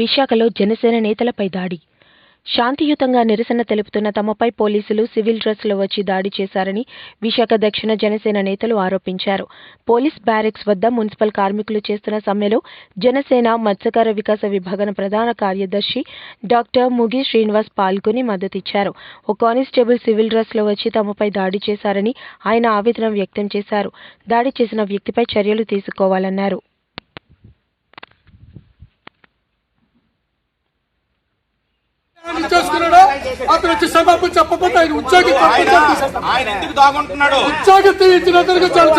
విశాఖలో జనసేన నేతలపై దాడి. శాంతియుతంగా నిరసన తెలుపుతున్న తమపై పోలీసులు సివిల్ డ్రెస్లో వచ్చి దాడి చేశారని విశాఖ దక్షిణ జనసేన నేతలు ఆరోపించారు. పోలీస్ బ్యారెక్స్ వద్ద మున్సిపల్ కార్మికులు చేస్తున్న సమ్మెలో జనసేన మత్స్యకార వికాస విభాగం ప్రధాన కార్యదర్శి డాక్టర్ ముగి శ్రీనివాస్ పాల్గొని మద్దతిచ్చారు. ఓ కానిస్టేబుల్ సివిల్ డ్రెస్లో వచ్చి తమపై దాడి చేశారని ఆయన ఆవేదన వ్యక్తం చేశారు. దాడి చేసిన వ్యక్తిపై చర్యలు తీసుకోవాలన్నారు. చేసుకున్నాడా అతను వచ్చి క్షమాపణ చెప్పకపోతే ఆయన ఉద్యోగి ఆయన ఎందుకు దాగుంటున్నాడు? ఉద్యోగి తీయించిన అతనికి చాలా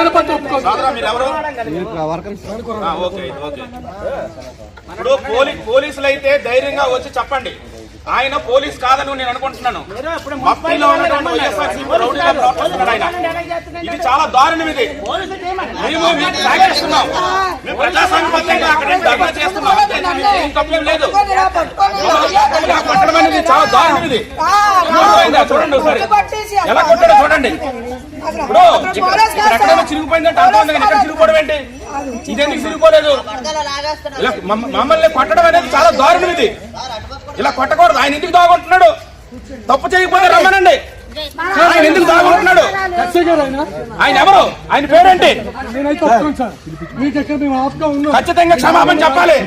ఓకే ఇప్పుడు పోలీ పోలీసులు అయితే ధైర్యంగా వచ్చి చెప్పండి. ఆయన పోలీస్ కాదని నేను అనుకుంటున్నాను. ఇది చాలా దారుణం ఇది. మేము మీకు మేము అక్కడ ధర్నా చేస్తున్నాం. లేదు. చాలా దారుణం ఇది? చూడండి ఒకసారి. ఎలా కొట్టాడో చూడండి. ఇప్పుడు ఎక్కడైనా చిరిగిపోయిందంటే అర్థం ఉంది? కానీ ఇక్కడ చిరిగిపోవడం ఏంటి? ఇదెందుకు చిరిగిపోలేదు? ఇలా మమ్మ- మమ్మల్ని కొట్టడం అనేది చాలా దారుణం ఇది ఇలా కొట్టకూడదు. ఆయన ఎందుకు దాగుంటున్నాడు తప్పు చేయకపోతే రమ్మనండి. ఎందుకు దాగుంటున్నాడు ఆయన ఆయన ఎవరు? ఆయన పేరేంటి? ఖచ్చితంగా క్షమాపణ చెప్పాలి.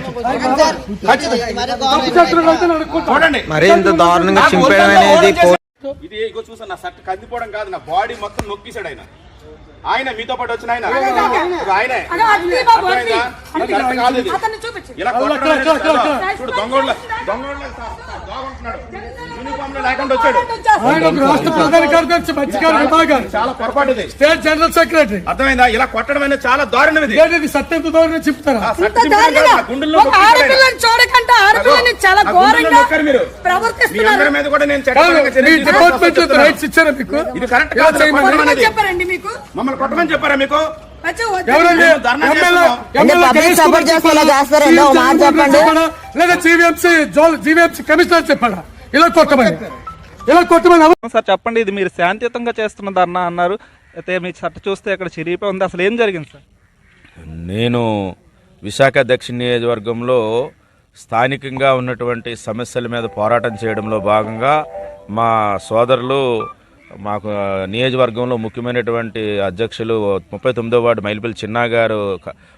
చూడండి. మరీ ఇంత దారుణంగా చింపేయడం అనేది. ఇది ఇగో చూసా నా షర్ట్ కందిపోవడం కాదు నా బాడీ మొత్తం నొక్కిసాడు ఆయన. ఆయన మీతో పాటు వచ్చిన ఆయన. ఆయనే. ఇలా దొంగోళ్ళ దొంగోళ్ళ లేకుండా వచ్చాడు. ఆయన ఒక రాష్ట్ర ప్రధాన కార్యదర్శి మత్స్యకార విభాగాన్ని చాలా పొరపాటు ఇది స్టేట్ జనరల్ సెక్రటరీ. అర్థమైందా? ఇలా కొట్టడం అనేది చాలా దారుణం ఇది ఏంటి సత్యంత దూరం చెప్తారా? గుండెల్లో చూడకుండా ఆడపిల్లని చాలా ఘోరంగా మీ అందరి మీద కూడా నేను డిపార్ట్మెంట్. రైట్స్ ఇచ్చారా మీకు? ఇది కరెక్ట్ కాదు. చెప్పారండి మీకు? మమ్మల్ని కొట్టమని చెప్పారా మీకు? లేదా జీవీఎంసీ కమిషనర్ చెప్పాడా ఇలా కొట్టమని. ఇలా కొట్టమని సార్ చెప్పండి ఇది మీరు శాంతియుతంగా చేస్తున్న ధర్నా అన్నారు. అయితే మీ చట్ట చూస్తే అక్కడ చిరిగిపోయి ఉంది. అసలు ఏం జరిగింది సార్? నేను విశాఖ దక్షిణ నియోజకవర్గంలో స్థానికంగా ఉన్నటువంటి సమస్యల మీద పోరాటం చేయడంలో భాగంగా మా సోదరులు మాకు నియోజకవర్గంలో ముఖ్యమైనటువంటి అధ్యక్షులు ముప్పై తొమ్మిదో వార్డు మైలిపల్లి చిన్నా గారు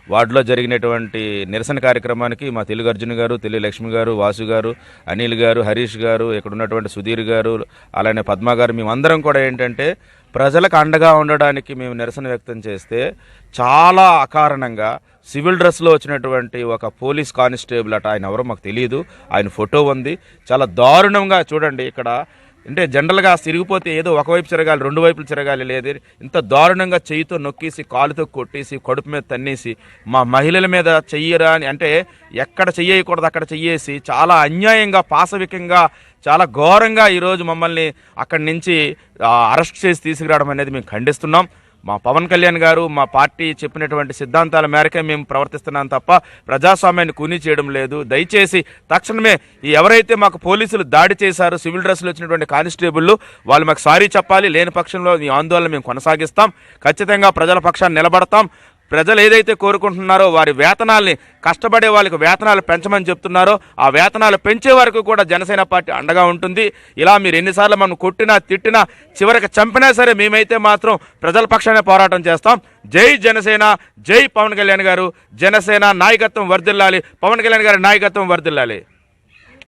వార్డులో జరిగినటువంటి నిరసన కార్యక్రమానికి మా తెలుగు అర్జున్ గారు తెలుగు లక్ష్మి గారు వాసు గారు అనిల్ గారు హరీష్ గారు ఇక్కడ ఉన్నటువంటి సుధీర్ గారు అలానే పద్మ గారు మేమందరం కూడా ఏంటంటే ప్రజలకు అండగా ఉండడానికి మేము నిరసన వ్యక్తం చేస్తే చాలా అకారణంగా సివిల్ డ్రెస్లో వచ్చినటువంటి ఒక పోలీస్ కానిస్టేబుల్ అట ఆయన ఎవరో మాకు తెలియదు ఆయన ఫోటో ఉంది. చాలా దారుణంగా చూడండి ఇక్కడ అంటే జనరల్గా తిరిగిపోతే ఏదో ఒకవైపు తిరగాలి రెండు వైపులు తిరగాలి లేదు. ఇంత దారుణంగా చెయ్యితో నొక్కేసి కాలుతో కొట్టేసి కడుపు మీద తన్నేసి మా మహిళల మీద చెయ్యరా అని అంటే ఎక్కడ చెయ్యకూడదు అక్కడ చెయ్యేసి చాలా అన్యాయంగా పాశవికంగా చాలా ఘోరంగా ఈరోజు మమ్మల్ని అక్కడి నుంచి అరెస్ట్ చేసి తీసుకురావడం అనేది మేము ఖండిస్తున్నాం. మా పవన్ కళ్యాణ్ గారు మా పార్టీ చెప్పినటువంటి సిద్ధాంతాల మేరకే మేము ప్రవర్తిస్తున్నాం తప్ప ప్రజాస్వామ్యాన్ని కూనీ చేయడం లేదు. దయచేసి తక్షణమే ఎవరైతే మాకు పోలీసులు దాడి చేశారో సివిల్ డ్రెస్సులు వచ్చినటువంటి కానిస్టేబుల్ వాళ్ళు మాకు సారీ చెప్పాలి లేని పక్షంలో ఈ ఆందోళన మేము కొనసాగిస్తాం. ఖచ్చితంగా ప్రజల పక్షాన్ని నిలబడతాం. ప్రజలు ఏదైతే కోరుకుంటున్నారో వారి వేతనాల్ని కష్టపడే వాళ్ళకి వేతనాలు పెంచమని చెప్తున్నారో ఆ వేతనాలు పెంచే వరకు కూడా జనసేన పార్టీ అండగా ఉంటుంది. ఇలా మీరు ఎన్నిసార్లు మనం కొట్టినా తిట్టినా చివరికి చంపినా సరే మేమైతే మాత్రం ప్రజల పక్షానే పోరాటం చేస్తాం. జై జనసేన జై పవన్ కళ్యాణ్ గారు. జనసేన నాయకత్వం వర్ధిల్లాలి. పవన్ కళ్యాణ్ గారి నాయకత్వం వర్దిల్లాలి